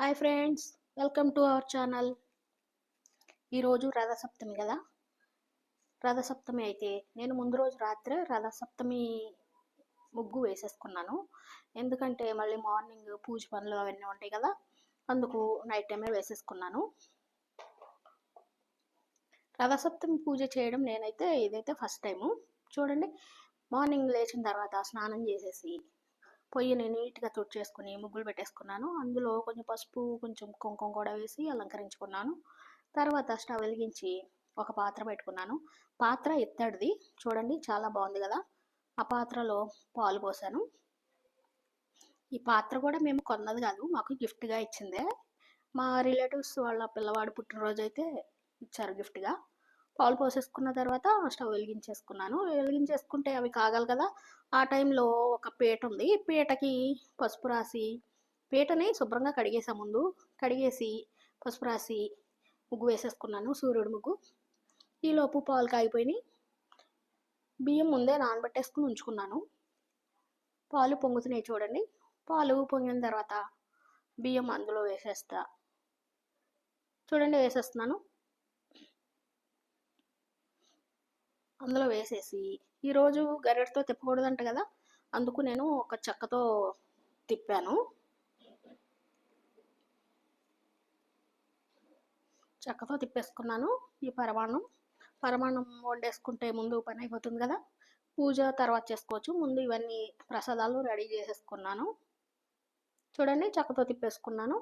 Hi friends welcome to our channel. ఈరోజు రథసప్తమి కదా? రథసప్తమి అయితే నేను ముందు రోజు రాత్రే రథసప్తమి ముగ్గు వేసేసుకున్నాను. ఎందుకంటే మళ్ళీ మార్నింగ్ పూజ పనులు అవన్నీ ఉంటాయి కదా అందుకు నైట్ టైమే వేసేసుకున్నాను. రథసప్తమి పూజ చేయడం నేనైతే ఇదైతే ఫస్ట్ టైము. చూడండి మార్నింగ్ లేచిన తర్వాత స్నానం చేసేసి పొయ్యిని నీట్గా తుడిచేసుకుని ముగ్గులు పెట్టేసుకున్నాను. అందులో కొంచెం పసుపు కొంచెం కుంకుమ కూడా వేసి అలంకరించుకున్నాను. తర్వాత స్టవ్ వెలిగించి ఒక పాత్ర పెట్టుకున్నాను. పాత్ర ఎత్తడిది. చూడండి చాలా బాగుంది కదా. ఆ పాత్రలో పాలు పోసాను. ఈ పాత్ర కూడా మేము కొన్నది కాదు మాకు గిఫ్ట్గా ఇచ్చిందే. మా రిలేటివ్స్ వాళ్ళ పిల్లవాడు పుట్టినరోజు అయితే ఇచ్చారు గిఫ్ట్గా. పాలు పోసేసుకున్న తర్వాత స్టవ్ వెలిగించేసుకున్నాను. వెలిగించేసుకుంటే అవి కాగాలి కదా ఆ టైంలో ఒక పీట ఉంది. పీటకి పసుపు రాసి పీటని శుభ్రంగా కడిగేసా ముందు. కడిగేసి పసుపు రాసి ముగ్గు వేసేసుకున్నాను సూర్యుడు ముగ్గు. ఈలోపు పాలు కాగిపోయినాయి. బియ్యం ముందే నానబెట్టేసుకుని ఉంచుకున్నాను. పాలు పొంగుతున్నాయి చూడండి. పాలు పొంగిన తర్వాత బియ్యం అందులో వేసేస్తా. చూడండి వేసేస్తున్నాను. అందులో వేసేసి ఈరోజు గరెటతో తిప్పకూడదంట కదా అందుకు నేను ఒక చెక్కతో తిప్పాను. చెక్కతో తిప్పేసుకున్నాను ఈ పరమాణం పరమాణం వండేసుకుంటే ముందు పని అయిపోతుంది కదా పూజ తర్వాత చేసుకోవచ్చు. ముందు ఇవన్నీ ప్రసాదాలు రెడీ చేసేసుకున్నాను. చూడండి చెక్కతో తిప్పేసుకున్నాను.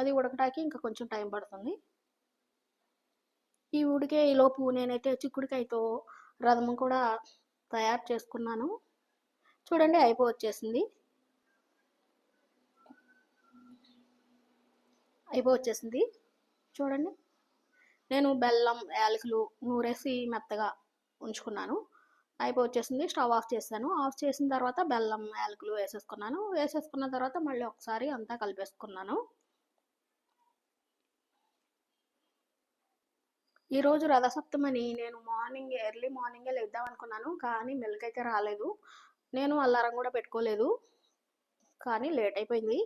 అది ఉడకటానికి ఇంకా కొంచెం టైం పడుతుంది. ఈ ఉడికే ఈలోపు నేనైతే చిక్కుడికాయతో రథము కూడా తయారు చేసుకున్నాను. చూడండి అయిపో వచ్చేసింది అయిపో వచ్చేసింది చూడండి నేను బెల్లం యాలకులు నూరేసి మెత్తగా ఉంచుకున్నాను. అయిపో వచ్చేసింది స్టవ్ ఆఫ్ చేశాను. ఆఫ్ చేసిన తర్వాత బెల్లం యాలకులు వేసేసుకున్నాను. వేసేసుకున్న తర్వాత మళ్ళీ ఒకసారి అంతా కలిపేసుకున్నాను. ఈరోజు రథసప్తమని నేను మార్నింగ్ ఎర్లీ మార్నింగే లేద్దాం అనుకున్నాను కానీ మిల్క్ అయితే రాలేదు. నేను అల్లారం కూడా పెట్టుకోలేదు కానీ లేట్ అయిపోయింది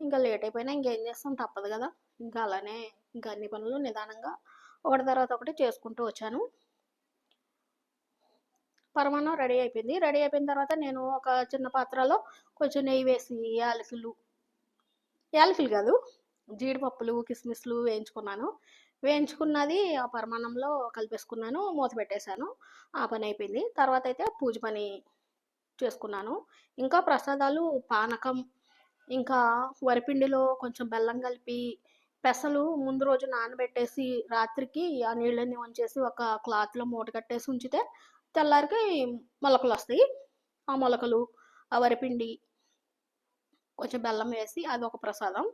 ఇంకా లేట్ అయిపోయినా ఇంకేం చేస్తాం తప్పదు కదా. ఇంకా అలానే ఇంకా అన్ని పనులు నిదానంగా ఒకటి తర్వాత ఒకటి చేసుకుంటూ వచ్చాను. పరమాన్నం రెడీ అయిపోయింది. రెడీ అయిపోయిన తర్వాత నేను ఒక చిన్న పాత్రలో కొంచెం నెయ్యి వేసి యాలకులు యాలకులు కాదు జీడిపప్పులు కిస్మిస్లు వేయించుకున్నాను. వేయించుకున్నది ఆ పరమాన్నంలో కలిపేసుకున్నాను మూత పెట్టేశాను ఆ పని అయిపోయింది. తర్వాత అయితే పూజ పని చేసుకున్నాను. ఇంకా ప్రసాదాలు పానకం ఇంకా వరిపిండిలో కొంచెం బెల్లం కలిపి పెసలు ముందు రోజు నానబెట్టేసి రాత్రికి ఆ నీళ్ళని వంచేసి ఒక క్లాత్లో మూట కట్టేసి ఉంచితే తెల్లారికి మొలకలు వస్తాయి. ఆ మొలకలు ఆ వరిపిండి కొంచెం బెల్లం వేసి అదొక ప్రసాదం.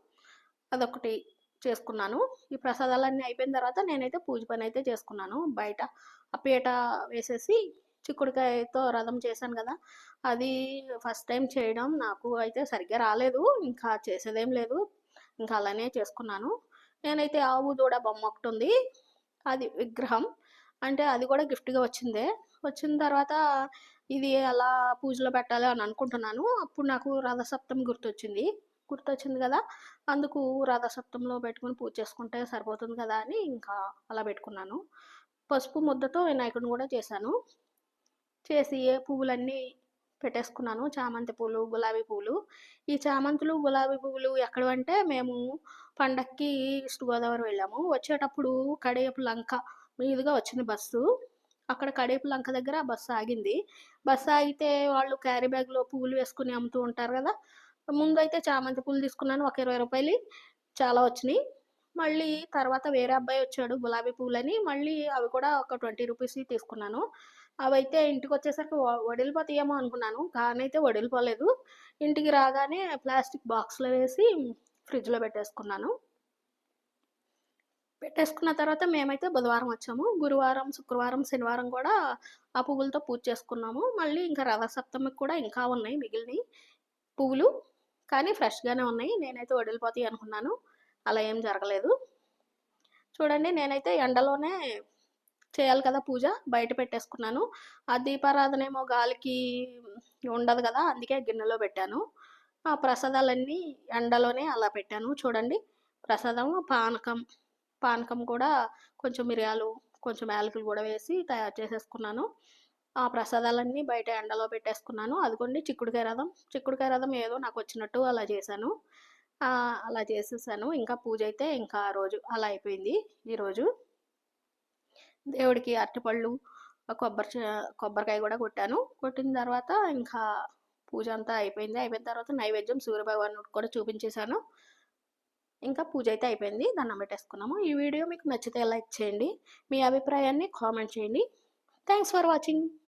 అదొకటి. చేసుకున్నాను. ఈ ప్రసాదాలన్నీ అయిపోయిన తర్వాత నేనైతే పూజ పని అయితే చేసుకున్నాను. బయట ఆ పీట వేసేసి చిక్కుడుకాయతో రథం చేశాను కదా అది ఫస్ట్ టైం చేయడం నాకు అయితే సరిగ్గా రాలేదు. ఇంకా చేసేదేం లేదు. ఇంకా అలానే చేసుకున్నాను. నేనైతే ఆవు దూడ బొమ్మ ఒకటి ఉంది. అది విగ్రహం. అంటే అది కూడా గిఫ్ట్గా వచ్చిందే. వచ్చిన తర్వాత ఇది అలా పూజలో పెట్టాలి అని అనుకుంటున్నాను. అప్పుడు నాకు రథసప్తమి గుర్తొచ్చింది. గుర్తొచ్చింది కదా! అందుకు రథసప్తంలో పెట్టుకుని పూజ చేసుకుంటే సరిపోతుంది కదా అని ఇంకా అలా పెట్టుకున్నాను. పసుపు ముద్దతో వినాయకుడిని కూడా చేశాను. చేసి పువ్వులన్నీ పెట్టేసుకున్నాను. చామంతి పూలు గులాబీ పూలు ఈ చామంతులు గులాబీ పువ్వులు ఎక్కడంటే మేము పండక్కి ఈస్ట్ గోదావరి వెళ్ళాము. వచ్చేటప్పుడు కడేపు లంక మీదుగా వచ్చింది బస్సు. అక్కడ కడేపు లంక దగ్గర బస్సు ఆగింది. బస్సు ఆగితే వాళ్ళు క్యారీ బ్యాగ్లో పువ్వులు వేసుకుని అమ్ముతూ ఉంటారు కదా! ముందు అయితే చామంతి పూలు తీసుకున్నాను. ఒక ఇరవై రూపాయలు చాలా వచ్చినాయి. మళ్ళీ తర్వాత వేరే అబ్బాయి వచ్చాడు గులాబీ పూలని. మళ్ళీ అవి కూడా ఒక ట్వంటీ రూపీస్ తీసుకున్నాను. అవైతే ఇంటికి వచ్చేసరికి వడిలిపోతాయేమో అనుకున్నాను. కానీ అయితే వడిలిపోలేదు ఇంటికి రాగానే ప్లాస్టిక్ బాక్స్లో వేసి ఫ్రిడ్జ్లో పెట్టేసుకున్నాను. పెట్టేసుకున్న తర్వాత మేమైతే బుధవారం వచ్చాము. గురువారం శుక్రవారం శనివారం కూడా ఆ పువ్వులతో పూజ చేసుకున్నాము. మళ్ళీ ఇంకా రథసప్తమికి కూడా ఇంకా ఉన్నాయి మిగిలినవి. పువ్వులు కానీ ఫ్రెష్గానే ఉన్నాయి. నేనైతే వడిలిపోతాయి అనుకున్నాను. అలా ఏం జరగలేదు. చూడండి నేనైతే ఎండలోనే చేయాలి కదా పూజ. బయట పెట్టేసుకున్నాను. ఆ దీపారాధన ఏమో గాలికి ఉండదు కదా అందుకే గిన్నెలో పెట్టాను. ఆ ప్రసాదాలన్నీ ఎండలోనే అలా పెట్టాను. చూడండి ప్రసాదం పానకం. పానకం కూడా కొంచెం మిరియాలు కొంచెం యాలకులు కూడా వేసి తయారు చేసేసుకున్నాను. ఆ ప్రసాదాలన్నీ బయట ఎండలో పెట్టేసుకున్నాను. అదిగోండి చిక్కుడుకాయ రథం చిక్కుడుకాయ రథం ఏదో నాకు వచ్చినట్టు అలా చేశాను. అలా చేసేసాను. ఇంకా పూజ అయితే ఇంకా ఆ రోజు అలా అయిపోయింది ఈరోజు దేవుడికి అరటిపళ్ళు కొబ్బరి కొబ్బరికాయ కూడా కొట్టాను. కొట్టిన తర్వాత ఇంకా పూజ అంతా అయిపోయింది. అయిపోయిన తర్వాత నైవేద్యం సూర్యభగవానుడికి కూడా చూపించేశాను. ఇంకా పూజ అయితే అయిపోయింది. దండం పెట్టేసుకున్నాము. ఈ వీడియో మీకు నచ్చితే లైక్ చేయండి. మీ అభిప్రాయాన్ని కామెంట్ చేయండి. Thanks for watching.